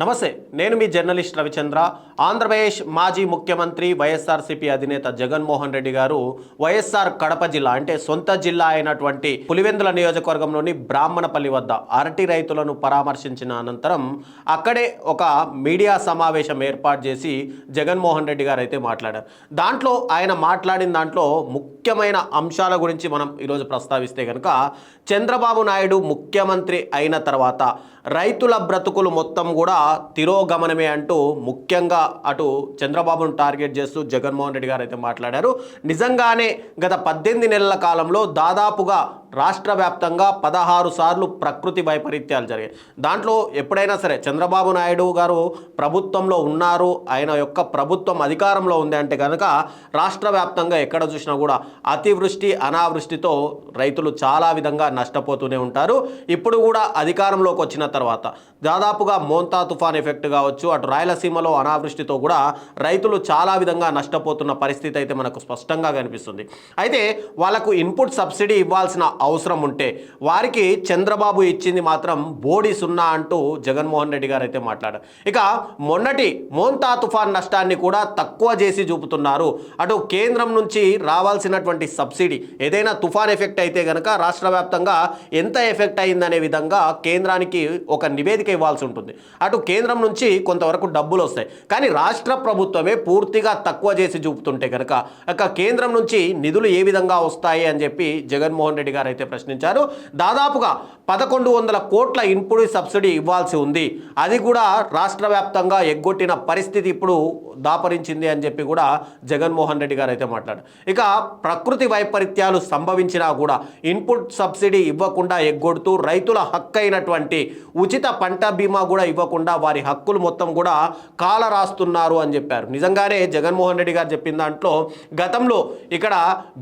నమస్తే నేను మీ జర్నలిస్ట్ రవిచంద్ర. ఆంధ్రప్రదేశ్ మాజీ ముఖ్యమంత్రి వైఎస్ఆర్సీపీ అధినేత జగన్మోహన్ రెడ్డి గారు వైఎస్ఆర్ కడప జిల్లా అంటే సొంత జిల్లా అయినటువంటి పులివెందుల నియోజకవర్గంలోని బ్రాహ్మణపల్లి వద్ద అరటి రైతులను పరామర్శించిన అనంతరం అక్కడే ఒక మీడియా సమావేశం ఏర్పాటు చేసి జగన్మోహన్ రెడ్డి గారు అయితే మాట్లాడారు. దాంట్లో ఆయన మాట్లాడిన దాంట్లో ముఖ్యమైన అంశాల గురించి మనం ఈరోజు ప్రస్తావిస్తే కనుక చంద్రబాబు నాయుడు ముఖ్యమంత్రి అయిన తర్వాత రైతుల బ్రతుకులు మొత్తం కూడా తిరోగమనమే అంటూ ముఖ్యంగా అటు చంద్రబాబును టార్గెట్ చేస్తూ జగన్మోహన్ రెడ్డి గారు అయితే మాట్లాడారు. నిజంగానే గత పద్దెనిమిది నెలల కాలంలో దాదాపుగా రాష్ట్ర వ్యాప్తంగా పదహారు సార్లు ప్రకృతి వైపరీత్యాలు జరిగాయి. దాంట్లో ఎప్పుడైనా సరే చంద్రబాబు నాయుడు గారు ప్రభుత్వంలో ఉన్నారు ఆయన యొక్క ప్రభుత్వం అధికారంలో ఉంది అంటే కనుక రాష్ట్ర వ్యాప్తంగా ఎక్కడ చూసినా కూడా అతివృష్టి అనావృష్టితో రైతులు చాలా విధంగా నష్టపోతూనే ఉంటారు. ఇప్పుడు కూడా అధికారంలోకి వచ్చిన తర్వాత దాదాపుగా మోంతా తుఫాన్ ఎఫెక్ట్ కావచ్చు అటు రాయలసీమలో అనావృష్టితో కూడా రైతులు చాలా విధంగా నష్టపోతున్న పరిస్థితి అయితే మనకు స్పష్టంగా కనిపిస్తుంది. అయితే వాళ్ళకు ఇన్పుట్ సబ్సిడీ ఇవ్వాల్సిన అవసరం ఉంటే. వారికి చంద్రబాబు ఇచ్చింది మాత్రం బోడి సున్నా అంటూ జగన్మోహన్ రెడ్డి గారు అయితే మాట్లాడారు. ఇక మొన్నటి మోంతా తుఫాన్ నష్టాన్ని కూడా తక్కువ చేసి చూపుతున్నారు. అటు కేంద్రం నుంచి రావాల్సినటువంటి సబ్సిడీ ఏదైనా తుఫాన్ ఎఫెక్ట్ అయితే కనుక రాష్ట్ర వ్యాప్తంగా ఎంత ఎఫెక్ట్ అయిందనే విధంగా కేంద్రానికి ఒక నివేదిక ఇవ్వాల్సి ఉంటుంది. అటు కేంద్రం నుంచి కొంతవరకు డబ్బులు వస్తాయి. కానీ రాష్ట్ర ప్రభుత్వమే పూర్తిగా తక్కువ చేసి చూపుతుంటే కనుక ఇక కేంద్రం నుంచి నిధులు ఏ విధంగా వస్తాయి అని చెప్పి జగన్మోహన్ రెడ్డి గారు అయితే ప్రశ్నించారు దాదాపుగా పదకొండు వందల కోట్ల ఇన్పుట్ సబ్సిడీ ఇవ్వాల్సి ఉంది. అది కూడా రాష్ట్ర వ్యాప్తంగా ఎగ్గొట్టిన పరిస్థితి ఇప్పుడు దాపరించింది అని చెప్పి కూడా జగన్మోహన్ రెడ్డి గారు అయితే మాట్లాడారు. ఇక ప్రకృతి వైపరీత్యాలు సంభవించినా కూడా ఇన్పుట్ సబ్సిడీ ఇవ్వకుండా ఎగ్గొడుతూ రైతుల హక్కు అయినటువంటి ఉచిత పంట బీమా కూడా ఇవ్వకుండా వారి హక్కులు మొత్తం కూడా కాల రాస్తున్నారు అని చెప్పారు. నిజంగానే జగన్మోహన్ రెడ్డి గారు చెప్పిన దాంట్లో గతంలో ఇక్కడ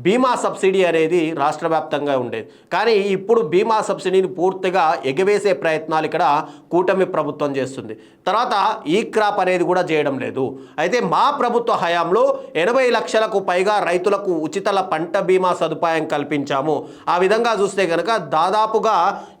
బీమా సబ్సిడీ అనేది రాష్ట్ర వ్యాప్తంగా ఉండేది. కానీ ఇప్పుడు బీమా సబ్సిడీని పూర్తిగా ఎగవేసే ప్రయత్నాలు ఇక్కడ కూటమి ప్రభుత్వం చేస్తుంది. తర్వాత ఈ క్రాప్ అనేది కూడా చేయడం లేదు. అయితే మా ప్రభుత్వ హయాంలో ఎనభై లక్షలకు పైగా రైతులకు ఉచితల పంట బీమా సదుపాయం కల్పించాము. ఆ విధంగా చూస్తే కనుక దాదాపుగా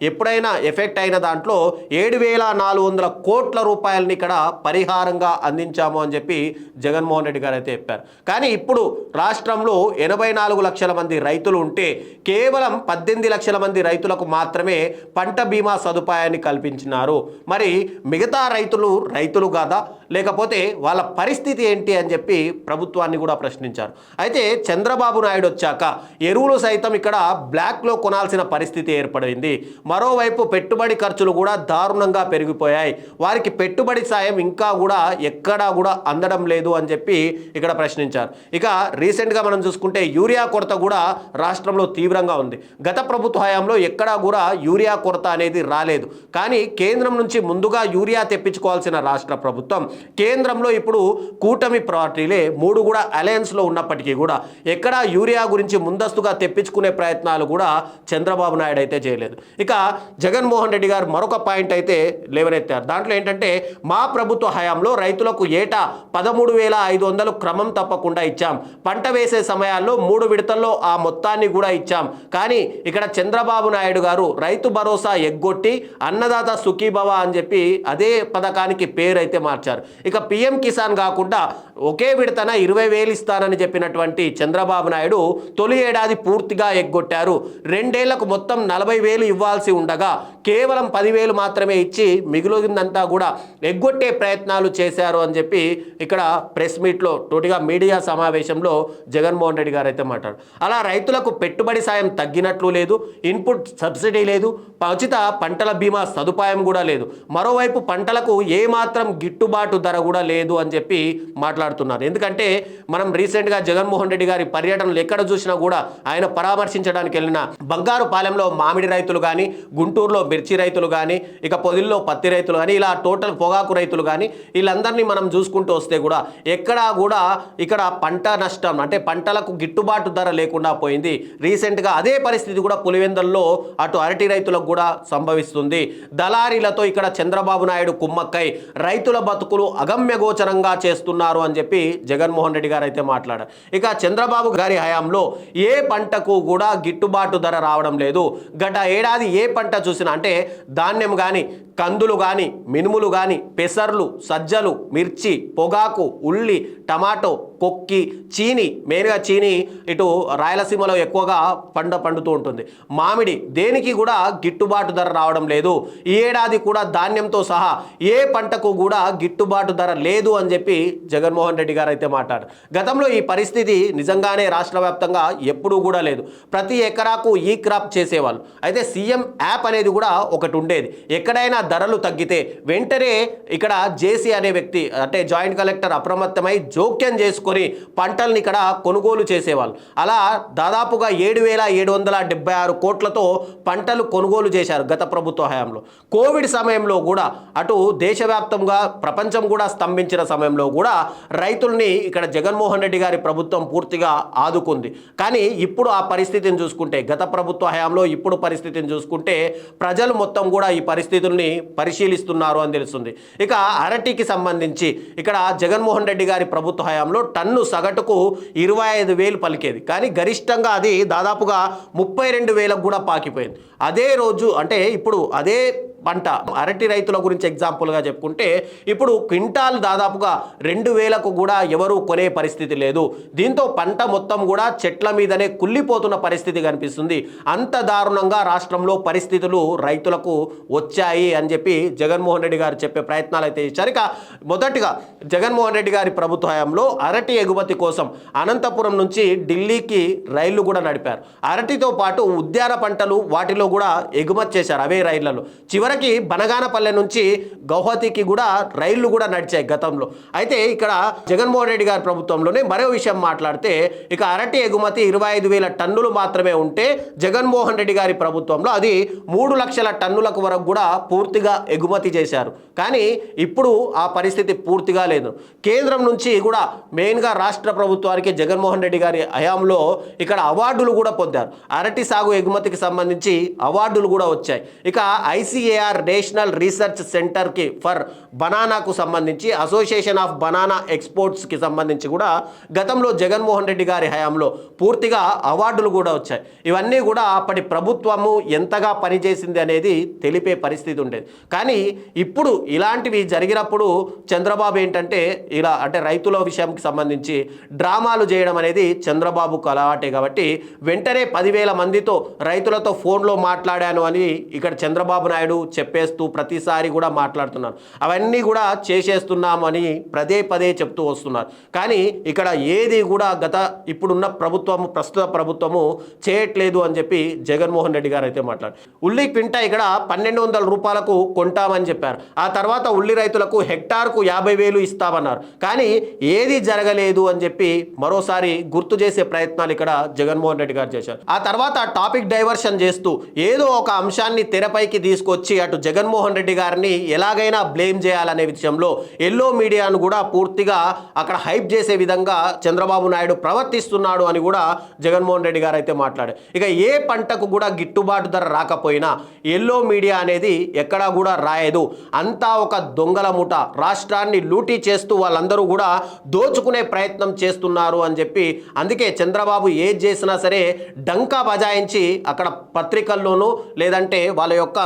ఎప్పుడైనా ఎఫెక్ట్ అయిన దాంట్లో ఏడు వేల నాలుగు వందల కోట్ల రూపాయలని ఇక్కడ పరిహారంగా అందించాము అని చెప్పి జగన్మోహన్ రెడ్డి గారు అయితే చెప్పారు. కానీ ఇప్పుడు రాష్ట్రంలో ఎనభై నాలుగు లక్షల మంది రైతులు ఉంటే కేవలం పద్దెనిమిది లక్షల మంది రైతులకు మాత్రమే పంట బీమా సదుపాయాన్ని కల్పించినారు. మరి మిగతా రైతులు రైతులు కాదా? లేకపోతే వాళ్ళ పరిస్థితి ఏంటి అని చెప్పి ప్రభుత్వాన్ని కూడా ప్రశ్నించారు. అయితే చంద్రబాబు నాయుడు వచ్చాక ఎరువులు సైతం ఇక్కడ బ్లాక్లో కొనాల్సిన పరిస్థితి ఏర్పడింది. మరోవైపు పెట్టుబడి ఖర్చులు కూడా దారుణంగా పెరిగిపోయాయి. వారికి పెట్టుబడి సాయం ఇంకా కూడా ఎక్కడా కూడా అందడం లేదు అని చెప్పి ఇక్కడ ప్రశ్నించారు. ఇక రీసెంట్గా మనం చూసుకుంటే యూరియా కొరత కూడా రాష్ట్రంలో తీవ్రంగా ఉంది. గత ప్రభుత్వ హయాంలో ఎక్కడా కూడా యూరియా కొరత అనేది రాలేదు. కానీ కేంద్రం నుంచి ముందుగా యూరియా తెప్పించుకోవాల్సిన రాష్ట్ర ప్రభుత్వం కేంద్రంలో ఇప్పుడు కూటమి పార్టీలే మూడు కూడా అలయన్స్లో ఉన్నప్పటికీ కూడా ఎక్కడా యూరియా గురించి ముందస్తుగా తెప్పించుకునే ప్రయత్నాలు కూడా చంద్రబాబు నాయుడు అయితే చేయలేదు. ఇక జగన్మోహన్ రెడ్డి గారు మరొక పాయింట్ అయితే లేవనెత్తారు. దాంట్లో ఏంటంటే మా ప్రభుత్వ హయాంలో రైతులకు ఏటా పదమూడు వేల ఐదు వందలు క్రమం తప్పకుండా ఇచ్చాం. పంట వేసే సమయాల్లో మూడు విడతల్లో ఆ మొత్తాన్ని కూడా ఇచ్చాం. కానీ ఇక్కడ చంద్రబాబు నాయుడు గారు రైతు భరోసా ఎగ్గొట్టి అన్నదాత సుఖీభవ అని చెప్పి అదే పథకానికి పేరు అయితే మార్చారు. ఇక పిఎం కిసాన్ కాకుండా ఒకే విడతన ఇరవై వేలు ఇస్తానని చెప్పినటువంటి చంద్రబాబు నాయుడు తొలి ఏడాది పూర్తిగా ఎగ్గొట్టారు. రెండేళ్ళకు మొత్తం నలభై వేలు ఇవ్వాల్సి ఉండగా కేవలం పదివేలు మాత్రమే ఇచ్చి మిగిలిందంతా కూడా ఎగ్గొట్టే ప్రయత్నాలు చేశారు అని చెప్పి ఇక్కడ ప్రెస్ మీట్లో తోటిగా మీడియా సమావేశంలో జగన్మోహన్ రెడ్డి గారు అయితే మాట్లాడారు. అలా రైతులకు పెట్టుబడి సాయం తగ్గినట్టు తగ్గినట్లు లేదు ఇన్పుట్ సబ్సిడీ లేదు ఉచిత పంటల బీమా సదుపాయం కూడా లేదు. మరోవైపు పంటలకు ఏమాత్రం గిట్టుబాటు ధర కూడా లేదు అని చెప్పి మాట్లాడుతున్నారు. ఎందుకంటే మనం రీసెంట్గా జగన్మోహన్ రెడ్డి గారి పర్యటనలు ఎక్కడ చూసినా కూడా ఆయన పరామర్శించడానికి వెళ్ళిన బంగారు పాలెంలో మామిడి రైతులు కానీ గుంటూరులో మిర్చి రైతులు కానీ ఇక పొదిల్లో పత్తి రైతులు కానీ ఇలా టోటల్ పొగాకు రైతులు కానీ వీళ్ళందరినీ మనం చూసుకుంటూ వస్తే కూడా ఎక్కడా కూడా ఇక్కడ పంట నష్టం అంటే పంటలకు గిట్టుబాటు ధర లేకుండా పోయింది. రీసెంట్గా అదే పరిస్థితి కూడా పులివెందల్లో అటు అరటి రైతులకు కూడా సంభవిస్తుంది. దళారీలతో ఇక్కడ చంద్రబాబు నాయుడు కుమ్మక్కై రైతుల బతుకులు అగమ్యగోచరంగా చేస్తున్నారు అని చెప్పి జగన్మోహన్ రెడ్డి గారు అయితే మాట్లాడారు. ఇక చంద్రబాబు గారి హయాంలో ఏ పంటకు కూడా గిట్టుబాటు ధర రావడం లేదు. గత ఏడాది ఏ పంట చూసినా అంటే ధాన్యం కానీ కందులు కానీ మినుములు కానీ పెసర్లు సజ్జలు మిర్చి పొగాకు ఉల్లి టమాటో కొక్కి చీని మెయిన్గా చీని ఇటు రాయలసీమలో ఎక్కువగా పంట పండుతూ ఉంటుంది. మామిడి దేనికి కూడా గిట్టుబాటు ధర రావడం లేదు. ఈ ఏడాది కూడా ధాన్యంతో సహా ఏ పంటకు కూడా గిట్టుబాటు ధర లేదు అని చెప్పి జగన్మోహన్ రెడ్డి గారు అయితే మాట్లాడారు. గతంలో ఈ పరిస్థితి నిజంగానే రాష్ట్ర వ్యాప్తంగా ఎప్పుడూ కూడా లేదు. ప్రతి ఎకరాకు ఈ క్రాప్ చేసేవాళ్ళు. అయితే సీఎం యాప్ అనేది కూడా ఒకటి ఉండేది. ఎక్కడైనా ధరలు తగ్గితే వెంటనే ఇక్కడ జేసీ అనే వ్యక్తి అంటే జాయింట్ కలెక్టర్ అప్రమత్తమై జోక్యం చేసుకుని పంటల్ని ఇక్కడ కొనుగోలు చేసేవాళ్ళు. అలా దాదాపుగా ఏడు వేల ఏడు వందల డెబ్బై ఆరు కోట్లతో పంటలు కొనుగోలు చేశారు గత ప్రభుత్వ హయాంలో. కోవిడ్ సమయంలో కూడా అటు దేశవ్యాప్తంగా ప్రపంచం కూడా స్తంభించిన సమయంలో కూడా రైతుల్ని ఇక్కడ జగన్మోహన్ రెడ్డి గారి ప్రభుత్వం పూర్తిగా ఆదుకుంది. కానీ ఇప్పుడు ఆ పరిస్థితిని చూసుకుంటే గత ప్రభుత్వ హయాంలో ఇప్పుడు పరిస్థితిని చూసుకుంటే ప్రజలు మొత్తం కూడా ఈ పరిస్థితుల్ని పరిశీలిస్తున్నారు అని తెలుస్తుంది. ఇక అరటికి సంబంధించి ఇక్కడ జగన్మోహన్ రెడ్డి గారి ప్రభుత్వ హయాంలో టన్ను సగటుకు ఇరవై ఐదు వేలు పలికేది. కానీ గరిష్టంగా అది దాదాపుగా ముప్పై రెండు వేలకు కూడా పాకిపోయింది. అదే రోజు అంటే ఇప్పుడు అదే పంట అరటి రైతుల గురించి ఎగ్జాంపుల్గా చెప్పుకుంటే ఇప్పుడు క్వింటాల్ దాదాపుగా రెండు వేలకు కూడా ఎవరు కొనే పరిస్థితి లేదు. దీంతో పంట మొత్తం కూడా చెట్ల మీదనే కుళ్ళిపోతున్న పరిస్థితి కనిపిస్తుంది. అంత దారుణంగా రాష్ట్రంలో పరిస్థితులు రైతులకు వచ్చాయి అని చెప్పి జగన్మోహన్ రెడ్డి గారు చెప్పే ప్రయత్నాలు అయితే ఇచ్చారు ఇక మొదటిగా జగన్మోహన్ రెడ్డి గారి ప్రభుత్వ హయాంలో అరటి ఎగుమతి కోసం అనంతపురం నుంచి ఢిల్లీకి రైళ్ళు కూడా నడిపారు. అరటితో పాటు ఉద్యాన పంటలు వాటిలో కూడా ఎగుమతి చేశారు. అవే రైళ్ళలో. చివరికి బనగానపల్లె నుంచి గౌహతికి కూడా రైళ్ళు కూడా నడిచాయి గతంలో. అయితే ఇక్కడ జగన్మోహన్ రెడ్డి గారి ప్రభుత్వంలోనే మరో విషయం మాట్లాడితే ఇక అరటి ఎగుమతి ఇరవై ఐదు వేల టన్నులు మాత్రమే ఉంటే జగన్మోహన్ రెడ్డి గారి ప్రభుత్వంలో అది మూడు లక్షల టన్నులకు వరకు కూడా పూర్తిగా ఎగుమతి చేశారు. కానీ ఇప్పుడు ఆ పరిస్థితి పూర్తిగా లేదు. కేంద్రం నుంచి కూడా మెయిన్గా రాష్ట్ర ప్రభుత్వానికి జగన్మోహన్ రెడ్డి గారి హయాంలో ఇక్కడ అవార్డులు కూడా పొందారు. అరటి సాగు ఎగుమతికి సంబంధించి అవార్డులు కూడా వచ్చాయి. ఇక ఐసిఏఆర్ నేషనల్ రీసెర్చ్ సెంటర్కి ఫర్ బనానాకు సంబంధించి అసోసియేషన్ ఆఫ్ బనానా ఎక్స్పోర్ట్స్కి సంబంధించి కూడా గతంలో జగన్మోహన్ రెడ్డి గారి హయాంలో పూర్తిగా అవార్డులు కూడా వచ్చాయి. ఇవన్నీ కూడా అప్పటి ప్రభుత్వము ఎంతగా పనిచేసింది అనేది తెలిపే పరిస్థితి ఉండేది. కానీ ఇప్పుడు ఇలాంటివి జరిగినప్పుడు చంద్రబాబు ఏంటంటే ఇలా అంటే రైతుల విషయంకి సంబంధించి డ్రామాలు చేయడం అనేది చంద్రబాబుకు అలవాటే కాబట్టి వెంటనే పదివేల మందితో రైతులతో ఫోన్లో మాట్లాడాను అని ఇక్కడ చంద్రబాబు నాయుడు చెప్పేస్తూ ప్రతిసారి కూడా మాట్లాడుతున్నారు. అవన్నీ కూడా చేసేస్తున్నామని పదే పదే చెప్తూ వస్తున్నారు. కానీ ఇక్కడ ఏది కూడా గత ఇప్పుడున్న ప్రభుత్వము ప్రస్తుత ప్రభుత్వము చేయట్లేదు అని చెప్పి జగన్మోహన్ రెడ్డి గారు అయితే మాట్లాడారు ఉల్లి క్వింట ఇక్కడ పన్నెండు వందల రూపాయలకు కొంటామని చెప్పారు. ఆ తర్వాత ఉల్లి రైతులకు హెక్టార్కు యాభై వేలు ఇస్తామన్నారు. కానీ ఏది జరగలేదు అని చెప్పి మరోసారి గుర్తు చేసే ప్రయత్నాలు ఇక్కడ జగన్మోహన్ రెడ్డి గారు చేశారు. ఆ తర్వాత టాపిక్ డైవర్షన్ చేస్తూ ఏదో ఒక అంశాన్ని తెరపైకి తీసుకొచ్చి అటు జగన్మోహన్ రెడ్డి గారిని ఎలాగైనా బ్లేమ్ చేయాలనే విషయంలో ఎల్లో మీడియాను కూడా పూర్తిగా అక్కడ హైప్ చేసే విధంగా చంద్రబాబు నాయుడు ప్రవర్తిస్తున్నాడు అని కూడా జగన్మోహన్ రెడ్డి గారు అయితే మాట్లాడారు. ఇక ఏ పంటకు కూడా గిట్టుబాటు ధర రాకపోయినా ఎల్లో మీడియా అనేది ఎక్కడా కూడా రాయదు. అంతా ఒక దొంగల ముఠ రాష్ట్రాన్ని లూటీ చేస్తూ వాళ్ళందరూ కూడా దోచుకునే ప్రయత్నం చేస్తున్నారు అని చెప్పి అందుకే చంద్రబాబు ఏది చేసినా సరే డంకా బజాయించి అక్కడ పత్రికల్లోనూ లేదంటే వాళ్ళ యొక్క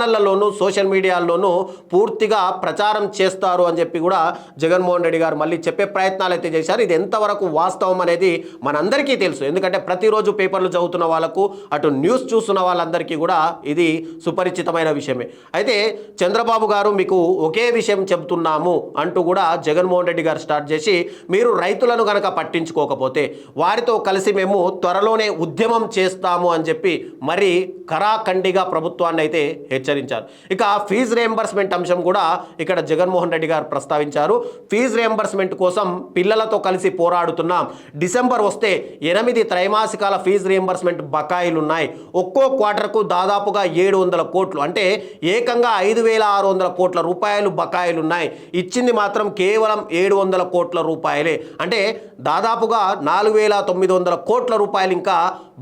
ఛానళ్ళలోనూ సోషల్ మీడియాల్లోనూ పూర్తిగా ప్రచారం చేస్తారు అని చెప్పి కూడా జగన్మోహన్ రెడ్డి గారు మళ్ళీ చెప్పే ప్రయత్నాలు అయితే చేశారు. ఇది ఎంతవరకు వాస్తవం అనేది మనందరికీ తెలుసు. ఎందుకంటే ప్రతిరోజు పేపర్లు చదువుతున్న వాళ్ళకు అటు న్యూస్ చూస్తున్న వాళ్ళందరికీ కూడా ఇది సుపరిచితమైన విషయమే. అయితే చంద్రబాబు గారు మీకు ఒకే విషయం చెబుతున్నాము అంటూ కూడా జగన్మోహన్ రెడ్డి గారు స్టార్ట్ చేసి మీరు రైతులను కనుక పట్టించుకోకపోతే వారితో కలిసి మేము త్వరలోనే ఉద్యమం చేస్తాము అని చెప్పి మరి కరాఖండిగా ప్రభుత్వాన్ని అయితే హెచ్చరించారు ఇక ఫీజు రియంబర్స్మెంట్ అంశం కూడా ఇక్కడ జగన్మోహన్ రెడ్డి గారు ప్రస్తావించారు. ఫీజు రియంబర్స్మెంట్ కోసం పిల్లలతో కలిసి పోరాడుతున్నాం. డిసెంబర్ వస్తే ఎనిమిది త్రైమాసికాల ఫీజు రియంబర్స్మెంట్ బకాయిలు ఉన్నాయి ఒక్కో క్వార్టర్కు దాదాపుగా ఏడు వందల కోట్లు. అంటే ఏకంగా ఐదు వేల ఆరు వందల కోట్ల రూపాయలు బకాయిలు ఉన్నాయి ఇచ్చింది మాత్రం కేవలం ఏడు వందల కోట్ల రూపాయలే. అంటే దాదాపుగా నాలుగు వేల తొమ్మిది వందల కోట్ల రూపాయలు ఇంకా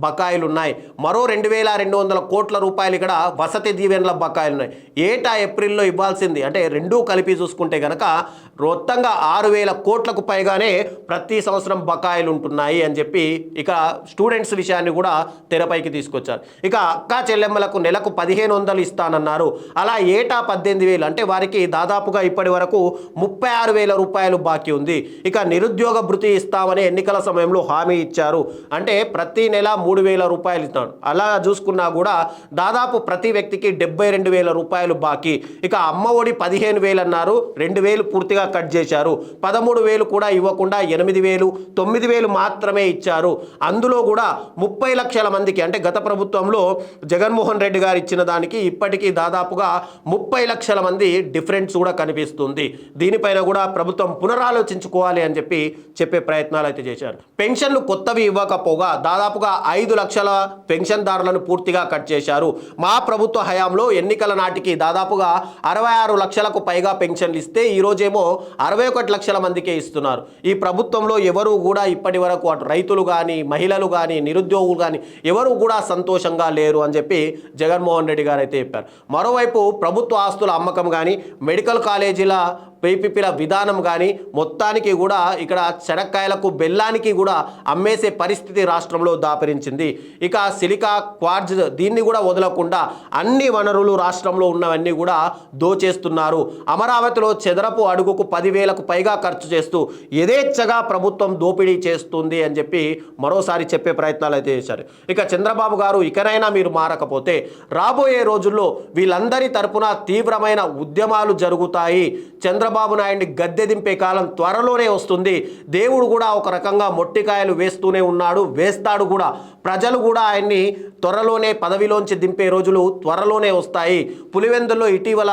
బకాయిలు ఉన్నాయి మరో రెండు వేల రెండు వందల కోట్ల రూపాయలు ఇక్కడ వసతి దీవెనల బకాయిలు ఉన్నాయి ఏటా ఏప్రిల్లో ఇవ్వాల్సింది? అంటే రెండూ కలిపి చూసుకుంటే కనుక మొత్తంగా ఆరు వేల కోట్లకు పైగానే ప్రతి సంవత్సరం బకాయిలు ఉంటున్నాయి అని చెప్పి ఇక స్టూడెంట్స్ విషయాన్ని కూడా తెరపైకి తీసుకొచ్చారు. ఇక అక్కా చెల్లెమ్మలకు నెలకు పదిహేను వందలు ఇస్తానన్నారు. అలా ఏటా పద్దెనిమిది వేలు? అంటే వారికి దాదాపుగా ఇప్పటి వరకు ముప్పై ఆరు వేల రూపాయలు బాకీ ఉంది. ఇక నిరుద్యోగ భృతి ఇస్తామని ఎన్నికల సమయంలో హామీ ఇచ్చారు. అంటే ప్రతి నెల మూడు వేల రూపాయలు ఇస్తాడు. అలా చూసుకున్నా కూడా దాదాపు ప్రతి వ్యక్తికి డెబ్బై రెండు వేల రూపాయలు బాకీ. ఇక అమ్మ ఒడి పదిహేను వేలు అన్నారు. రెండు వేలు పూర్తిగా కట్ చేశారు. పదమూడు వేలు కూడా ఇవ్వకుండా ఎనిమిది వేలు తొమ్మిది వేలు మాత్రమే ఇచ్చారు. అందులో కూడా ముప్పై లక్షల మందికి అంటే గత ప్రభుత్వంలో జగన్మోహన్ రెడ్డి గారు ఇచ్చిన దానికి ఇప్పటికీ దాదాపుగా ముప్పై లక్షల మంది డిఫరెన్స్ కూడా కనిపిస్తుంది. దీనిపైన కూడా ప్రభుత్వం పునరాలోచించుకోవాలి అని చెప్పి చెప్పే ప్రయత్నాలు అయితే చేశారు. పెన్షన్లు కొత్తవి ఇవ్వకపోగా దాదాపుగా ఐదు లక్షల పెన్షన్దారులను పూర్తిగా కట్ చేశారు. మా ప్రభుత్వ హయాంలో ఎన్నికల నాటికి దాదాపుగా అరవై ఆరు లక్షలకు పైగా పెన్షన్లు ఇస్తే ఈ రోజేమో అరవై ఒకటి లక్షల మందికే ఇస్తున్నారు. ఈ ప్రభుత్వంలో ఎవరు కూడా ఇప్పటి వరకు అటు రైతులు కానీ మహిళలు కానీ నిరుద్యోగులు కానీ ఎవరు కూడా సంతోషంగా లేరు అని చెప్పి జగన్మోహన్ రెడ్డి గారు అయితే చెప్పారు. మరోవైపు ప్రభుత్వ ఆస్తుల అమ్మకం కానీ మెడికల్ కాలేజీల పీపీపీల విధానం కానీ మొత్తానికి కూడా ఇక్కడ శనక్కాయలకు బెల్లానికి కూడా అమ్మేసే పరిస్థితి రాష్ట్రంలో దాపరించింది. ఇక సిలికా క్వార్జ్ దీన్ని కూడా వదలకుండా అన్ని వనరులు రాష్ట్రంలో ఉన్నవన్నీ కూడా దోచేస్తున్నారు. అమరావతిలో చెదరపు అడుగుకు పదివేలకు పైగా ఖర్చు చేస్తూ యథేచ్ఛగా ప్రభుత్వం దోపిడీ చేస్తుంది అని చెప్పి మరోసారి చెప్పే ప్రయత్నాలు అయితే చేశారు. ఇక చంద్రబాబు గారు ఇకనైనా మీరు మారకపోతే రాబోయే రోజుల్లో వీళ్ళందరి తరపున తీవ్రమైన ఉద్యమాలు జరుగుతాయి. చంద్రబాబు నాయుడిని గద్దె దింపే కాలం త్వరలోనే వస్తుంది. దేవుడు కూడా ఒక రకంగా మొట్టికాయలు వేస్తూనే ఉన్నాడు వేస్తాడు కూడా. ప్రజలు కూడా ఆయన్ని త్వరలోనే పదవిలోంచి దింపే రోజులు త్వరలోనే వస్తాయి. పులివెందుల్లో ఇటీవల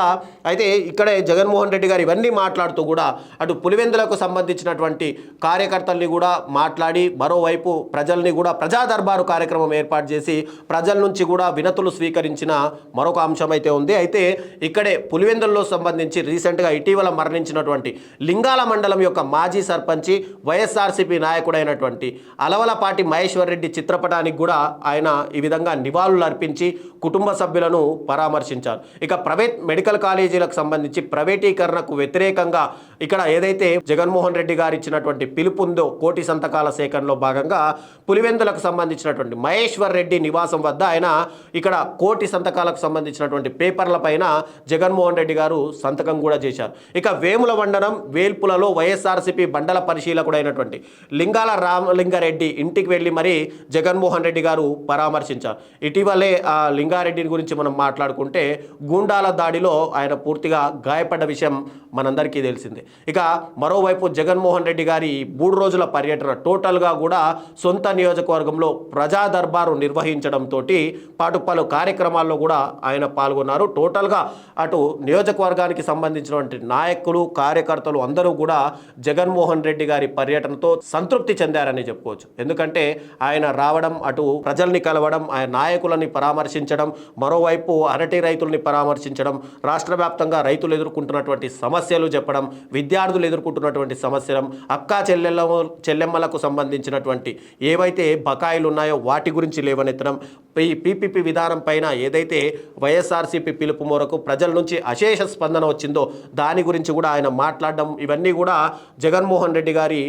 అయితే ఇక్కడే జగన్మోహన్ రెడ్డి గారు ఇవన్నీ మాట్లాడుతూ కూడా అటు పులివెందులకు సంబంధించినటువంటి కార్యకర్తల్ని కూడా మాట్లాడి మరోవైపు ప్రజల్ని కూడా ప్రజా దర్బారు కార్యక్రమం ఏర్పాటు చేసి ప్రజల నుంచి కూడా వినతులు స్వీకరించిన మరొక అంశం అయితే ఉంది. అయితే ఇక్కడే పులివెందుల్లో సంబంధించి రీసెంట్గా ఇటీవల మరణించినటువంటి లింగాల మండలం యొక్క మాజీ సర్పంచి వైఎస్ఆర్సీపీ నాయకుడైనటువంటి అలవలపాటి మహేశ్వర్ రెడ్డి చిత్రపటాన్ని చిత్రపటానికి కూడా ఆయన ఈ విధంగా నివాళులు అర్పించి కుటుంబ సభ్యులను పరామర్శించారు. ఇక ప్రైవేట్ మెడికల్ కాలేజీలకు సంబంధించి ప్రైవేటీకరణకు వ్యతిరేకంగా ఇక్కడ ఏదైతే జగన్మోహన్ రెడ్డి గారు ఇచ్చినటువంటి పిలుపు ఉందో కోటి సంతకాల సేకరణలో భాగంగా పులివెందులకు సంబంధించినటువంటి మహేశ్వర్ రెడ్డి నివాసం వద్ద ఆయన ఇక్కడ కోటి సంతకాలకు సంబంధించినటువంటి పేపర్ల పైన జగన్మోహన్ రెడ్డి గారు సంతకం కూడా చేశారు. ఇక వేముల వండనం వేల్పులలో వైఎస్ఆర్సీపీ బండల పరిశీలకుడైనటువంటి లింగాల రామలింగారెడ్డి ఇంటికి వెళ్ళి మరి జగన్మోహన్ రెడ్డి గారు పరామర్శించారు. ఇటీవలే ఆ లింగారెడ్డిని గురించి మనం మాట్లాడుకుంటే గూండాల దాడిలో ఆయన పూర్తిగా గాయపడ్డ విషయం మనందరికీ తెలిసిందే. ఇక మరోవైపు జగన్మోహన్ రెడ్డి గారి మూడు రోజుల పర్యటన టోటల్గా కూడా సొంత నియోజకవర్గంలో ప్రజా దర్బారు నిర్వహించడంతో పాటు పలు కార్యక్రమాల్లో కూడా ఆయన పాల్గొన్నారు. టోటల్గా అటు నియోజకవర్గానికి సంబంధించినటువంటి నాయకులు కార్యకర్తలు అందరూ కూడా జగన్మోహన్ రెడ్డి గారి పర్యటనతో సంతృప్తి చెందారని చెప్పుకోవచ్చు. ఎందుకంటే ఆయన రావడం అటు ప్రజల్ని కలవడం ఆయన నాయకులని పరామర్శించడం మరోవైపు అరటి రైతుల్ని పరామర్శించడం రాష్ట్ర వ్యాప్తంగా రైతులు ఎదుర్కొంటున్నటువంటి సమస్యలు చెప్పడం విద్యార్థులు ఎదుర్కొంటున్నటువంటి సమస్యలు అక్కా చెల్లెళ్ళ చెల్లెమ్మలకు సంబంధించినటువంటి ఏవైతే బకాయిలు ఉన్నాయో వాటి గురించి లేవనెత్తడం ఈ పీపీపీ విధానం పైన ఏదైతే వైఎస్ఆర్సీపీ పిలుపు మేరకు ప్రజల నుంచి అశేష స్పందన వచ్చిందో దాని గురించి కూడా ఆయన మాట్లాడడం ఇవన్నీ కూడా జగన్మోహన్ రెడ్డి గారి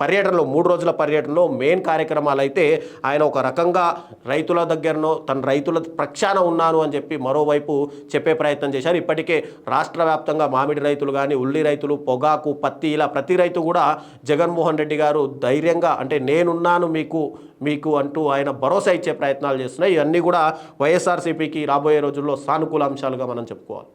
పర్యటనలో మూడు రోజుల పర్యటనలో మెయిన్ కార్యక్రమాలు అయితే ఆయన ఒక రకంగా రైతుల దగ్గరనో తన రైతుల ప్రక్షాన ఉన్నాను అని చెప్పి మరోవైపు చెప్పే ప్రయత్నం చేశారు. ఇప్పటికే రాష్ట్ర వ్యాప్తంగా మామిడి రైతులు కానీ ఉల్లి రైతులు పొగాకు పత్తి ఇలా ప్రతి రైతు కూడా జగన్మోహన్ రెడ్డి గారు ధైర్యంగా అంటే నేనున్నాను మీకు మీకు అంటూ ఆయన భరోసా ఇచ్చే ప్రయత్నాలు చేస్తున్నాయి. ఇవన్నీ కూడా వైఎస్ఆర్సీపీకి రాబోయే రోజుల్లో సానుకూల అంశాలుగా మనం చెప్పుకోవాలి.